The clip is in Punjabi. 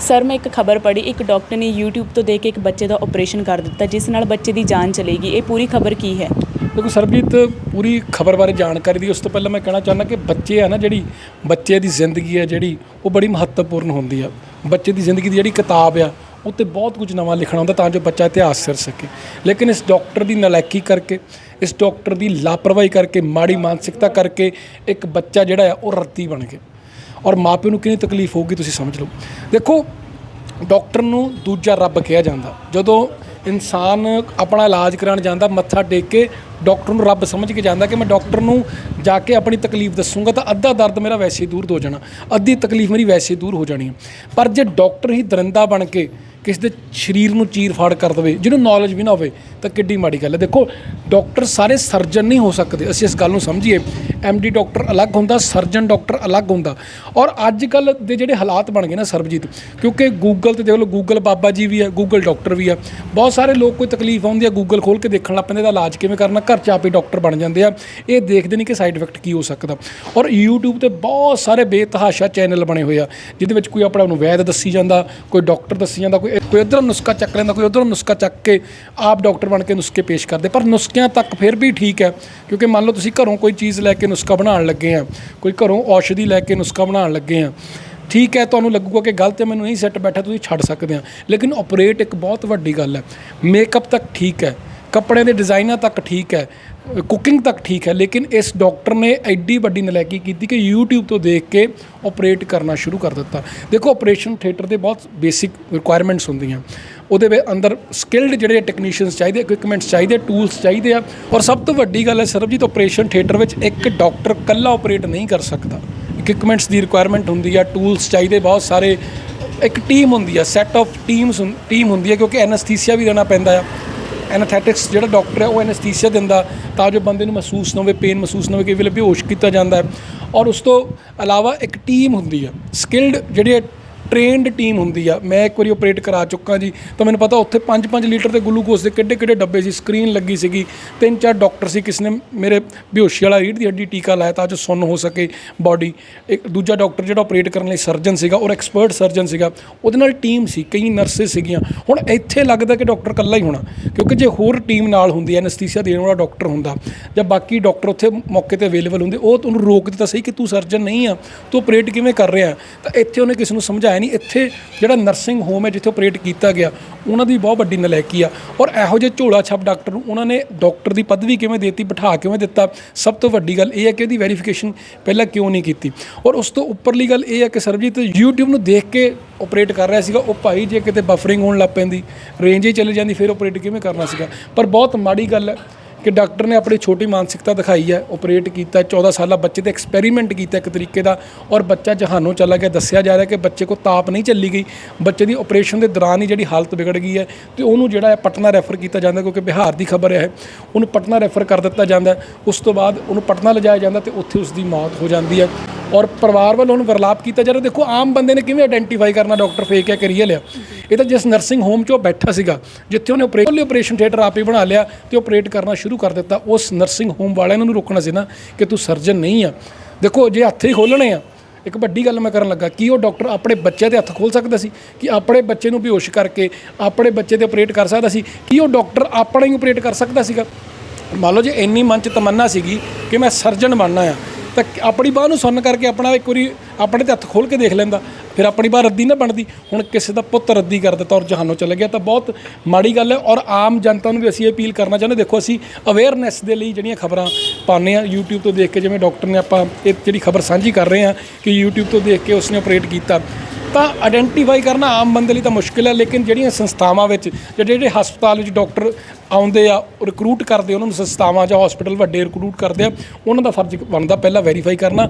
ਸਰ, ਮੈਂ ਇੱਕ ਖਬਰ ਪੜ੍ਹੀ, ਇੱਕ ਡਾਕਟਰ ਨੇ YouTube ਤੋਂ ਦੇਖ ਕੇ ਇੱਕ ਬੱਚੇ ਦਾ ਆਪਰੇਸ਼ਨ ਕਰ ਦਿੱਤਾ, ਜਿਸ ਨਾਲ ਬੱਚੇ ਦੀ ਜਾਨ ਚਲੇਗੀ। ਇਹ ਪੂਰੀ ਖਬਰ ਕੀ ਹੈ? ਦੇਖੋ ਸਰਬਜੀਤ, ਪੂਰੀ ਖਬਰ ਬਾਰੇ ਜਾਣਕਾਰੀ ਦੀ, ਉਸ ਤੋਂ ਪਹਿਲਾਂ ਮੈਂ ਕਹਿਣਾ ਚਾਹੁੰਦਾ ਕਿ ਬੱਚੇ ਆ ਨਾ, ਜਿਹੜੀ ਬੱਚੇ ਦੀ ਜ਼ਿੰਦਗੀ ਹੈ ਜਿਹੜੀ ਉਹ ਬੜੀ ਮਹੱਤਵਪੂਰਨ ਹੁੰਦੀ ਆ। ਬੱਚੇ ਦੀ ਜ਼ਿੰਦਗੀ ਦੀ ਜਿਹੜੀ ਕਿਤਾਬ ਆ ਉੱਤੇ ਬਹੁਤ ਕੁਝ ਨਵਾਂ ਲਿਖਣਾ ਹੁੰਦਾ ਤਾਂ ਜੋ ਬੱਚਾ ਇਤਿਹਾਸ ਸਿਰ ਸਕੇ। ਲੇਕਿਨ ਇਸ ਡਾਕਟਰ ਦੀ ਨਲਾਇਕੀ ਕਰਕੇ, ਇਸ ਡਾਕਟਰ ਦੀ ਲਾਪਰਵਾਹੀ ਕਰਕੇ, ਮਾੜੀ ਮਾਨਸਿਕਤਾ ਕਰਕੇ ਇੱਕ ਬੱਚਾ ਜਿਹੜਾ ਆ, ਉਹ ਰੱਤੀ ਬਣ ਗਿਆ। ਔਰ ਮਾਪਿਆਂ ਨੂੰ ਕਿੰਨੀ ਤਕਲੀਫ ਹੋਊਗੀ ਤੁਸੀਂ ਸਮਝ ਲਓ। ਦੇਖੋ, ਡਾਕਟਰ ਨੂੰ ਦੂਜਾ ਰੱਬ ਕਿਹਾ ਜਾਂਦਾ। ਜਦੋਂ ਇਨਸਾਨ ਆਪਣਾ ਇਲਾਜ ਕਰਾਉਣ ਜਾਂਦਾ, ਮੱਥਾ ਟੇਕ ਕੇ ਡਾਕਟਰ ਨੂੰ ਰੱਬ ਸਮਝ ਕੇ ਜਾਂਦਾ ਕਿ ਮੈਂ ਡਾਕਟਰ ਨੂੰ ਜਾ ਕੇ ਆਪਣੀ ਤਕਲੀਫ ਦੱਸੂਗਾ, ਤਾਂ ਅੱਧਾ ਦਰਦ ਮੇਰਾ ਵੈਸੇ ਹੀ ਦੂਰ ਹੋ ਜਾਣਾ। ਅੱਧੀ ਤਕਲੀਫ ਮੇਰੀ ਵੈਸੇ ਹੀ ਦੂਰ ਹੋ ਜਾਣੀ ਹੈ। ਪਰ ਜੇ ਡਾਕਟਰ ਹੀ ਦਰਿੰਦਾ ਬਣ ਕੇ ਕਿਸੇ ਦੇ ਸਰੀਰ ਨੂੰ ਚੀਰ ਫਾੜ ਕਰ ਦਵੇ, ਜਿਹਨੂੰ ਨੌਲੇਜ ਵੀ ਨਾ ਹੋਵੇ, ਤਾਂ ਕਿੱਡੀ ਮਾੜੀ ਗੱਲ ਹੈ। ਦੇਖੋ ਡਾਕਟਰ ਸਾਰੇ ਸਰਜਨ ਨਹੀਂ ਹੋ ਸਕਦੇ। ਅਸੀਂ ਇਸ ਗੱਲ ਨੂੰ ਸਮਝੀਏ। ਡੀ ਡਾਕਟਰ ਅਲੱਗ ਹੁੰਦਾ ਸਰਜਨ ਡਾਕਟਰ ਅਲੱਗ ਹੁੰਦਾ। ਔਰ ਅੱਜ ਕੱਲ ਦੇ ਜਿਹੜੇ ਹਾਲਾਤ ਬਣ ਗਏ ਨਾ ਸਰਬਜੀਤ, ਕਿਉਂਕਿ ਗੂਗਲ ਤੇ ਦੇਖ ਲਓ ਗੂਗਲ ਬਾਬਾ ਜੀ ਵੀ ਆ ਗੂਗਲ ਡਾਕਟਰ ਵੀ ਆ ਬਹੁਤ ਸਾਰੇ ਲੋਕ ਕੋਈ ਤਕਲੀਫ ਆਉਂਦੀ ਆ ਗੂਗਲ ਖੋਲ ਕੇ ਦੇਖਣ ਲੱਗ ਪੈਂਦੇ ਦਾ ਇਲਾਜ ਕਿਵੇਂ ਕਰਨਾ, ਘਰ ਚ ਆਪੇ ਡਾਕਟਰ ਬਣ ਜਾਂਦੇ ਆ। ਇਹ ਦੇਖਦੇ ਨਹੀਂ ਕਿ ਸਾਈਡ ਇਫੈਕਟ ਕੀ ਹੋ ਸਕਦਾ। ਔਰ YouTube ਤੇ ਬਹੁਤ ਸਾਰੇ ਬੇਤਹਾਸ਼ਾ ਚੈਨਲ ਬਣੇ ਹੋਏ ਆ, ਜਿਹਦੇ ਵਿੱਚ ਕੋਈ ਆਪਣਾ ਨੂੰ ਵੈਦ ਦੱਸੀ ਜਾਂਦਾ, ਕੋਈ ਡਾਕਟਰ ਦੱਸੀ ਜਾਂਦਾ, ਕੋਈ ਕੋਈ ਇੱਧਰੋਂ ਨੁਸਖਾ ਚੱਕ ਲੈਂਦਾ, ਕੋਈ ਉੱਧਰੋਂ ਨੁਸਖਾ ਚੱਕ ਕੇ ਆਪ ਡਾਕਟਰ ਬਣ ਕੇ ਨੁਸਖੇ ਪੇਸ਼ ਕਰਦੇ। ਪਰ ਨੁਸਖਿਆਂ ਤੱਕ ਫਿਰ ਵੀ ਠੀਕ ਹੈ, ਕਿਉਂਕਿ ਮੰਨ ਲਓ ਤੁਸੀਂ ਘਰੋਂ ਕੋਈ ਚੀਜ਼ ਲੈ ਕੇ ਨੁਸਖਾ ਬਣਾਉਣ ਲੱਗੇ ਆ, ਕੋਈ ਘਰੋਂ ਔਸ਼ਧੀ ਲੈ ਕੇ ਨੁਸਖਾ ਬਣਾਉਣ ਲੱਗੇ ਆ, ਠੀਕ ਹੈ, ਤੁਹਾਨੂੰ ਲੱਗੂਗਾ ਕਿ ਗਲਤ ਹੈ ਮੈਨੂੰ ਨਹੀਂ ਸੈੱਟ ਬੈਠਾ, ਤੁਸੀਂ ਛੱਡ ਸਕਦੇ ਆ, ਲੇਕਿਨ ਆਪਰੇਟ ਇੱਕ ਬਹੁਤ ਵੱਡੀ ਗੱਲ ਹੈ ਮੇਕਅਪ ਤੱਕ ਠੀਕ ਹੈ, ਕੱਪੜਿਆਂ ਦੇ ਡਿਜ਼ਾਈਨਾਂ ਤੱਕ ਠੀਕ ਹੈ ਕੁਕਿੰਗ ਤੱਕ ਠੀਕ ਹੈ, ਲੇਕਿਨ ਇਸ ਡਾਕਟਰ ਨੇ ਐਡੀ ਵੱਡੀ ਨਲਾਇਕੀ ਕੀਤੀ ਕਿ YouTube ਤੋਂ ਦੇਖ ਕੇ ਆਪਰੇਟ ਕਰਨਾ ਸ਼ੁਰੂ ਕਰ ਦਿੱਤਾ। ਦੇਖੋ ਆਪਰੇਸ਼ਨ ਥੀਏਟਰ ਦੇ ਬਹੁਤ ਬੇਸਿਕ ਰਿਕੁਆਇਰਮੈਂਟਸ ਹੁੰਦੀਆਂ। ਉਹਦੇ ਵਿੱਚ ਅੰਦਰ ਸਕਿਲਡ ਜਿਹੜੇ ਟੈਕਨੀਸ਼ੀਅਨਸ ਚਾਹੀਦੇ ਇਕਵਿਪਮੈਂਟਸ ਚਾਹੀਦੇ ਟੂਲਸ ਚਾਹੀਦੇ ਆ। ਔਰ ਸਭ ਤੋਂ ਵੱਡੀ ਗੱਲ ਹੈ, ਸਰਬਜੀਤ ਆਪਰੇਸ਼ਨ ਥੀਏਟਰ ਵਿੱਚ ਇੱਕ ਡਾਕਟਰ ਇਕੱਲਾ ਆਪਰੇਟ ਨਹੀਂ ਕਰ ਸਕਦਾ। ਇਕਵਿਪਮੈਂਟਸ ਦੀ ਰਿਕੁਆਇਰਮੈਂਟ ਹੁੰਦੀ ਆ ਟੂਲਸ ਚਾਹੀਦੇ ਬਹੁਤ ਸਾਰੇ। ਇੱਕ ਟੀਮ ਹੁੰਦੀ ਆ ਸੈੱਟ ਆਫ ਟੀਮਸ ਟੀਮ ਹੁੰਦੀ ਹੈ ਕਿਉਂਕਿ ਐਨਸਥੀਸੀਆ ਵੀ ਦੇਣਾ ਪੈਂਦਾ ਆ। ਐਨਾਥੈਟਿਕਸ ਜਿਹੜਾ ਡਾਕਟਰ ਹੈ, ਉਹ ਐਨਸਥੀਸੀਆ ਦਿੰਦਾ, ਤਾਂ ਜੋ ਬੰਦੇ ਨੂੰ ਮਹਿਸੂਸ ਨਾ ਹੋਵੇ ਪੇਨ ਮਹਿਸੂਸ ਨਾ ਹੋਵੇ ਕਈ ਵੇਲੇ ਬੇਹੋਸ਼ ਕੀਤਾ ਜਾਂਦਾ ਹੈ। ਔਰ ਉਸ ਤੋਂ ਇਲਾਵਾ ਇੱਕ ਟੀਮ ਹੁੰਦੀ ਆ ਸਕਿਲਡ ਜਿਹੜੇ ਟ੍ਰੇਨਡ ਟੀਮ ਹੁੰਦੀ ਆ। ਮੈਂ ਇੱਕ ਵਾਰੀ ਆਪਰੇਟ ਕਰਾ ਚੁੱਕਾ ਜੀ। ਤਾਂ ਮੈਨੂੰ ਪਤਾ ਉੱਥੇ 5-5 ਲੀਟਰ ਦੇ ਗਲੂਕੋਜ਼ ਦੇ ਕਿੱਡੇ ਕਿੱਡੇ ਡੱਬੇ ਸੀ ਸਕਰੀਨ ਲੱਗੀ ਸੀਗੀ। ਤਿੰਨ ਚਾਰ ਡਾਕਟਰ ਸੀ, ਕਿਸ ਨੇ ਮੇਰੇ ਬੇਹੋਸ਼ੀ ਵਾਲਾ ਰੀੜ ਦੀ ਹੱਡੀ ਟੀਕਾ ਲਾਇਆ ਤਾਂ ਜੋ ਸੁੰਨ ਹੋ ਸਕੇ ਬਾਡੀ ਇੱਕ ਦੂਜਾ ਡਾਕਟਰ ਜਿਹੜਾ ਆਪਰੇਟ ਕਰਨ ਲਈ ਸਰਜਨ ਸੀਗਾ, ਔਰ ਐਕਸਪਰਟ ਸਰਜਨ ਸੀਗਾ, ਉਹਦੇ ਨਾਲ ਟੀਮ ਸੀ, ਕਈ ਨਰਸਿਸ ਸੀਗੀਆਂ। ਹੁਣ ਇੱਥੇ ਲੱਗਦਾ ਕਿ ਡਾਕਟਰ ਇਕੱਲਾ ਹੀ ਹੋਣਾ, ਕਿਉਂਕਿ ਜੇ ਹੋਰ ਟੀਮ ਨਾਲ ਹੁੰਦੀ ਹੈ ਐਨਸਥੀਸੀਆ ਦੇਣ ਵਾਲਾ ਡਾਕਟਰ ਹੁੰਦਾ, ਜਾਂ ਬਾਕੀ ਡਾਕਟਰ ਉੱਥੇ ਮੌਕੇ ਤੇ ਅਵੇਲੇਬਲ ਹੁੰਦੇ, ਉਹ ਤੁਹਾਨੂੰ ਰੋਕ ਦਿੱਤਾ, ਸਹੀ ਕਿ ਤੂੰ ਸਰਜਨ ਨਹੀਂ ਆ, ਤੂੰ ਆਪਰੇਟ ਕਿਵੇਂ ਕਰ ਰਿਹਾ? ਤਾਂ ਇੱਥੇ ਉਹਨੇ ਕਿਸੇ ਨੂੰ ਸਮਝਾਇਆ ਨਹੀਂ। ਇੱਥੇ ਜਿਹੜਾ ਨਰਸਿੰਗ ਹੋਮ ਹੈ ਜਿੱਥੇ ਆਪਰੇਟ ਕੀਤਾ ਗਿਆ, ਉਹਨਾਂ ਦੀ ਬਹੁਤ ਵੱਡੀ ਨਲਾਇਕੀ ਆ। ਔਰ ਇਹੋ ਜਿਹੇ ਝੋਲਾ ਛੱਪ ਡਾਕਟਰ ਨੂੰ ਉਹਨਾਂ ਨੇ ਡਾਕਟਰ ਦੀ ਪਦਵੀ ਕਿਵੇਂ ਦੇਤੀ, ਬਿਠਾ ਕਿਵੇਂ ਦਿੱਤਾ, ਸਭ ਤੋਂ ਵੱਡੀ ਗੱਲ ਇਹ ਹੈ ਕਿ ਉਹਦੀ ਵੈਰੀਫਿਕੇਸ਼ਨ ਪਹਿਲਾਂ ਕਿਉਂ ਨਹੀਂ ਕੀਤੀ। ਔਰ ਉਸ ਤੋਂ ਉੱਪਰਲੀ ਗੱਲ ਇਹ ਹੈ ਕਿ ਸਰਬਜੀਤ YouTube ਨੂੰ ਦੇਖ ਕੇ ਆਪਰੇਟ ਕਰ ਰਿਹਾ ਸੀਗਾ। ਉਹ ਭਾਈ ਜੇ ਕਿਤੇ ਬਫਰਿੰਗ ਹੋਣ ਲੱਗ ਪੈਂਦੀ ਰੇਂਜ ਹੀ ਚਲੇ ਜਾਂਦੀ, ਫਿਰ ਆਪਰੇਟ ਕਿਵੇਂ ਕਰਨਾ ਸੀਗਾ। ਪਰ ਬਹੁਤ ਮਾੜੀ ਗੱਲ ਹੈ ਕਿ ਡਾਕਟਰ ਨੇ ਆਪਣੀ ਛੋਟੀ ਮਾਨਸਿਕਤਾ ਦਿਖਾਈ ਹੈ ਆਪਰੇਟ ਕੀਤਾ 14 ਸਾਲਾ ਬੱਚੇ ਤੇ ਐਕਸਪੈਰੀਮੈਂਟ ਕੀਤਾ ਇੱਕ ਤਰੀਕੇ ਦਾ, ਔਰ ਬੱਚਾ ਜਹਾਨੋਂ ਚਲਾ ਗਿਆ, ਦੱਸਿਆ ਜਾ ਰਿਹਾ ਕਿ ਬੱਚੇ ਕੋ ਤਾਪ ਨਹੀਂ ਚੱਲੀ ਗਈ, ਬੱਚੇ ਦੀ ਆਪਰੇਸ਼ਨ ਦੇ ਦੌਰਾਨ ਹੀ ਜਿਹੜੀ ਹਾਲਤ ਵਿਗੜ ਗਈ ਹੈ, ਤੇ ਉਹਨੂੰ ਜਿਹੜਾ ਹੈ ਪਟਨਾ ਰੈਫਰ ਕੀਤਾ ਜਾਂਦਾ, ਕਿਉਂਕਿ ਬਿਹਾਰ ਦੀ ਖਬਰ ਹੈ, ਉਹਨੂੰ ਪਟਨਾ ਰੈਫਰ ਕਰ ਦਿੱਤਾ ਜਾਂਦਾ, ਉਸ ਤੋਂ ਬਾਅਦ ਉਹਨੂੰ ਪਟਨਾ ਲਿਜਾਇਆ ਜਾਂਦਾ ਤੇ ਉੱਥੇ ਉਸ ਦੀ ਮੌਤ ਹੋ ਜਾਂਦੀ ਹੈ, ਔਰ ਪਰਿਵਾਰ ਵੱਲੋਂ ਉਹਨੂੰ ਵਰਲਾਪ ਕੀਤਾ ਜਾ ਰਿਹਾ, ਦੇਖੋ ਆਮ ਬੰਦੇ ਨੇ ਕਿਵੇਂ ਆਇਡੈਂਟੀਫਾਈ ਕਰਨਾ ਡਾਕਟਰ ਫੇਕ ਹੈ ਕਿ ਰੀਅਲ ਆ ਇਹ ਤਾਂ ਜਿਸ ਨਰਸਿੰਗ ਹੋਮ 'ਚ ਉਹ ਬੈਠਾ ਸੀਗਾ, ਜਿੱਥੇ ਉਹਨੇ ਆਪਰੇਸ਼ਨ ਆਪਰੇਸ਼ਨ ਥੀਏਟਰ ਆਪੇ ਬਣਾ ਲਿਆ ਤੇ ਆਪਰੇਟ ਕਰਨਾ ਸ਼ੁਰੂ ਕਰ ਦਿੱਤਾ, ਉਸ ਨਰਸਿੰਗ ਹੋਮ ਵਾਲਿਆਂ ਨੂੰ ਰੋਕਣਾ ਸੀ ਨਾ ਕਿ ਤੂੰ ਸਰਜਨ ਨਹੀਂ ਆ। ਦੇਖੋ, ਜੇ ਹੱਥ ਹੀ ਖੋਲਣੇ ਆ, ਇੱਕ ਵੱਡੀ ਗੱਲ ਮੈਂ ਕਰਨ ਲੱਗਾ, ਕਿ ਉਹ ਡਾਕਟਰ ਆਪਣੇ ਬੱਚੇ ਦੇ ਹੱਥ ਖੋਲ ਸਕਦਾ ਸੀ? ਕਿ ਆਪਣੇ ਬੱਚੇ ਨੂੰ ਬੇਹੋਸ਼ ਕਰਕੇ, ਆਪਣੇ ਬੱਚੇ ਤੇ ਆਪਰੇਟ ਕਰ ਸਕਦਾ ਸੀ? ਕਿ ਉਹ ਡਾਕਟਰ ਆਪਣਾ ਹੀ ਆਪਰੇਟ ਕਰ ਸਕਦਾ ਸੀਗਾ? ਮੰਨ ਲਓ ਜੇ ਇੰਨੀ ਮਨ ਚ ਤਮੰਨਾ ਸੀਗੀ ਕਿ ਮੈਂ ਸਰਜਨ ਬਣਨਾ ਆ, ਤਾਂ ਆਪਣੀ ਬਾਹ ਨੂੰ ਸੁੰਨ ਕਰਕੇ ਆਪਣਾ ਇੱਕ ਵਾਰੀ ਆਪਣੇ ਤੇ ਹੱਥ ਖੋਲ ਕੇ ਦੇਖ ਲੈਂਦਾ, ਫਿਰ ਆਪਣੀ ਬਾਹ ਰੱਦੀ ਨਾ ਬਣਦੀ। ਹੁਣ ਕਿਸੇ ਦਾ ਪੁੱਤ ਰੱਦੀ ਕਰ ਦਿੱਤਾ ਔਰ ਜਹਾਨੋਂ ਚਲਾ ਗਿਆ, ਤਾਂ ਬਹੁਤ ਮਾੜੀ ਗੱਲ ਹੈ ਔਰ ਆਮ ਜਨਤਾ ਨੂੰ ਵੀ ਅਸੀਂ ਅਪੀਲ ਕਰਨਾ ਚਾਹੁੰਦੇ ਦੇਖੋ, ਅਸੀਂ ਅਵੇਅਰਨੈਸ ਦੇ ਲਈ ਜਿਹੜੀਆਂ ਖਬਰਾਂ ਪਾਉਂਦੇ ਆ YouTube ਤੋਂ ਦੇਖ ਕੇ ਜਿਵੇਂ ਡਾਕਟਰ ਨੇ ਆਪਾਂ ਇਹ ਜਿਹੜੀ ਖਬਰ ਸਾਂਝੀ ਕਰ ਰਹੇ ਆ ਕਿ YouTube ਤੋਂ ਦੇਖ ਕੇ ਉਸਨੇ ਆਪਰੇਟ ਕੀਤਾ। ਤਾਂ ਆਇਡੈਂਟੀਫਾਈ ਕਰਨਾ ਆਮ ਬੰਦੇ ਲਈ ਤਾਂ ਮੁਸ਼ਕਿਲ ਹੈ, ਲੇਕਿਨ ਜਿਹੜੀਆਂ ਸੰਸਥਾਵਾਂ ਵਿੱਚ ਜਿਹੜੇ ਹਸਪਤਾਲ ਵਿੱਚ ਡਾਕਟਰ ਆਉਂਦੇ ਆ ਰਿਕਰੂਟ ਕਰਦੇ ਉਹਨਾਂ ਨੂੰ ਸੰਸਥਾਵਾਂ ਜਾਂ ਹਸਪੀਟਲ ਵੱਡੇ ਰਿਕਰੂਟ ਕਰਦੇ ਆ, ਉਹਨਾਂ ਦਾ ਫਰਜ਼ ਬਣਦਾ ਪਹਿਲਾਂ ਵੈਰੀਫਾਈ ਕਰਨਾ।